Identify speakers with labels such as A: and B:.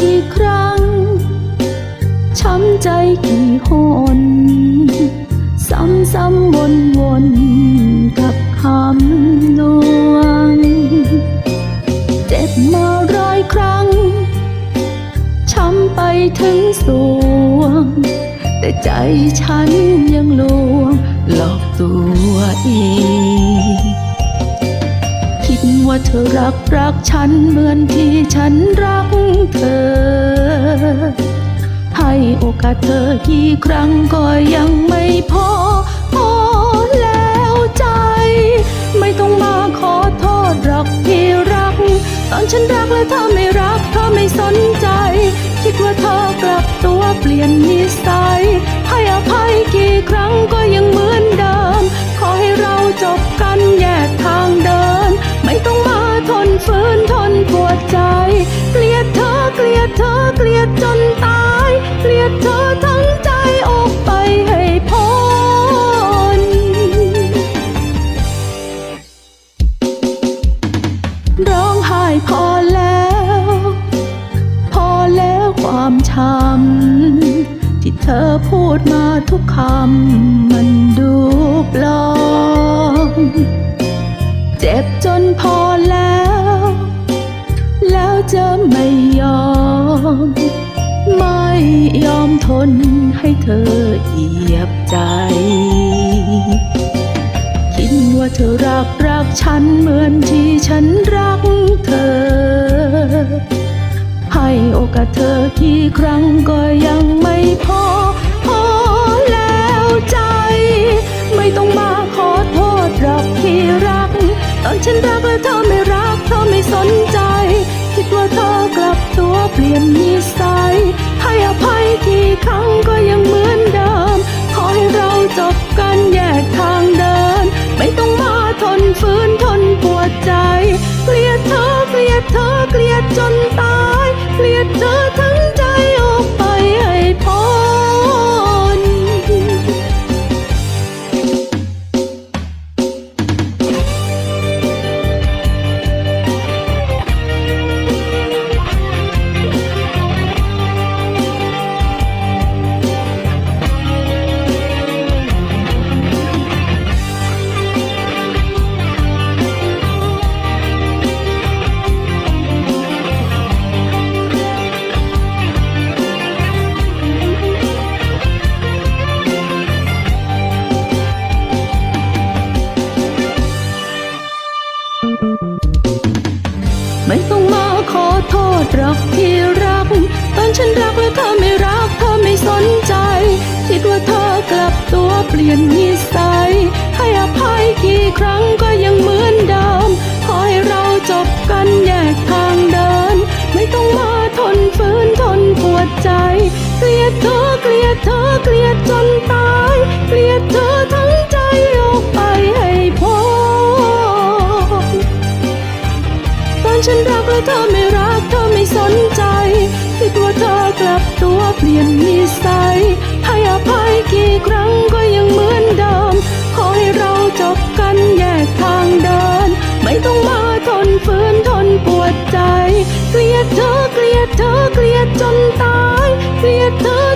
A: กี่ครั้ง ช้ำใจกี่หน ซ้ำซ้ำวนวนกับคำลวง เจ็บมาร้อยครั้ง ช้ำไปถึงสวง แต่ใจฉันยังลวงหลอกตัวเอง ว่าเธอรักรักฉันเหมือนที่ฉันรักเธอ ให้โอกาสเธอกี่ครั้งก็ยังไม่พอพอแล้วใจ ไม่ต้องมาขอโทษหรอกที่รัก ตอนฉันรักแล้วเธอไม่รักเธอไม่สนใจ คิดว่าเธอกลับตัวเปลี่ยนนิสัยให้อภัยกี่ครั้ง ยดจนตายเกลียดเธอทั้งใจออกไปให้พ้นร้องไห้พอแล้ว พอแล้วความช้ำที่เธอพูดมาทุกคำมันดูปลอ นให้เธอเหยียบใจ คิดว่าเธอรักรักฉันเหมือนที่ฉันรักเธอ ให้โอกาสเธอกี่ครั้งก็ยังไม่พอ พอแล้วใจ ไม่ต้องมาขอโทษหรอกที่รัก ตอนฉันรักแล้วเธอไม่รักเธอไม่สนใจ คิดว่าเธอกลับตัวเปลี่ยนนิสัย กี่ครั้งก็ยังเหมือนเดิม ขอให้เราจบกันแยกทางเดิน ไม่ต้องมาทนฝืนทนปวดใจ เกลียดเธอเกลียดเธอเกลียดจนตาย รอกที่รัก ตอนฉันรักแล้วเธอไม่รัก เธอไม่สนใจ คิดว่าเธอกลับตัวเปลี่ยนนิสัย ให้อภัยกี่ครั้งก็ยังเหมือนเดิม ขอให้เราจบกันแยกทางเดิน ไม่ต้องมาทนฝืนทนปวดใจ เกลียดเธอเกลียดเธอเกลียดจนตาย ตัว่าเธอกลับตัวเปลี่ยนนิสัยให้อภัยกี่ครั้งก็ยังเหมือนเดิม ขอให้เราจบกันแยกทางเดิน ไม่ต้องมาทนฝืนทนปวดใจ เกลียดเธอเกลียดเธอเกลียดจนตาย เกลียดเธอ